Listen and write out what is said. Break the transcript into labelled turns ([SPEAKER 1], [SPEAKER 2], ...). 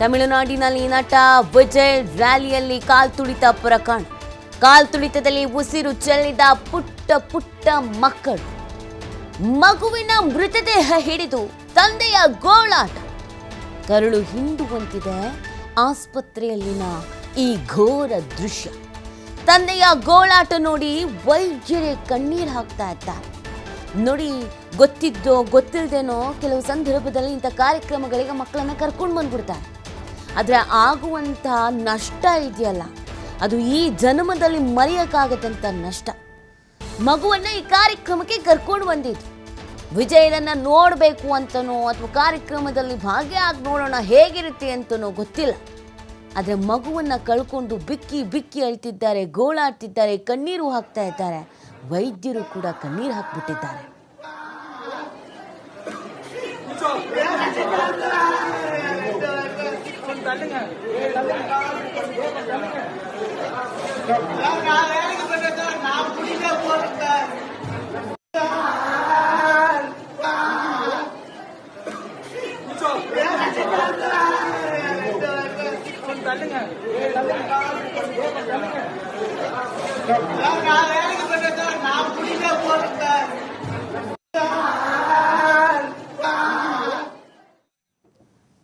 [SPEAKER 1] ತಮಿಳುನಾಡಿನಲ್ಲಿ ನಟ ವಿಜಯ್ ರ್ಯಾಲಿಯಲ್ಲಿ ಕಾಲ್ ತುಳಿತ ಪ್ರಕರಣ ಕಾಲ್ ತುಳಿತದಲ್ಲಿ ಉಸಿರು ಚೆಲ್ಲಿದ ಪುಟ್ಟ ಪುಟ್ಟ ಮಕ್ಕಳು. ಮಗುವಿನ ಮೃತದೇಹ ಹಿಡಿದು ತಂದೆಯ ಗೋಳಾಟ. ಕರುಳು ಹಿಂಡುವಂತಿದೆ ಆಸ್ಪತ್ರೆಯಲ್ಲಿನ ಈ ಘೋರ ದೃಶ್ಯ. ತಂದೆಯ ಗೋಳಾಟ ನೋಡಿ ವೈದ್ಯರೇ ಕಣ್ಣೀರು ಹಾಕ್ತಾ ಇದ್ದಾರೆ ನೋಡಿ, ಗೊತ್ತಿದ್ದೋ ಗೊತ್ತಿಲ್ಲದೇನೋ ಕೆಲವು ಸಂದರ್ಭದಲ್ಲಿ ಇಂಥ ಕಾರ್ಯಕ್ರಮಗಳಿಗೆ ಮಕ್ಕಳನ್ನು ಕರ್ಕೊಂಡು ಬಂದ್ಬಿಡ್ತಾರೆ. ಆದರೆ ಆಗುವಂಥ ನಷ್ಟ ಇದೆಯಲ್ಲ, ಅದು ಈ ಜನ್ಮದಲ್ಲಿ ಮರೆಯೋಕ್ಕಾಗದಂಥ ನಷ್ಟ. ಮಗುವನ್ನು ಈ ಕಾರ್ಯಕ್ರಮಕ್ಕೆ ಕರ್ಕೊಂಡು ಬಂದಿದ್ದು. ವಿಜಯನನ್ನು ನೋಡಬೇಕು ಅಂತನೋ ಅಥವಾ ಕಾರ್ಯಕ್ರಮದಲ್ಲಿ ಭಾಗಿಯಾಗಿ ನೋಡೋಣ ಹೇಗಿರುತ್ತೆ ಅಂತನೋ ಗೊತ್ತಿಲ್ಲ. ಆದರೆ ಮಗುವನ್ನು ಕಳ್ಕೊಂಡು ಬಿಕ್ಕಿ ಬಿಕ್ಕಿ ಅಳ್ತಿದ್ದಾರೆ, ಗೋಳಾಡ್ತಿದ್ದಾರೆ, ಕಣ್ಣೀರು ಹಾಕ್ತಾ ಇದ್ದಾರೆ. ವೈದ್ಯರು ಕೂಡ ಕಣ್ಣೀರು ಹಾಕ್ಬಿಟ್ಟಿದ್ದಾರೆ.
[SPEAKER 2] நான் வேலைக்கு போயிட்டேன் நான் புரியல போறேன்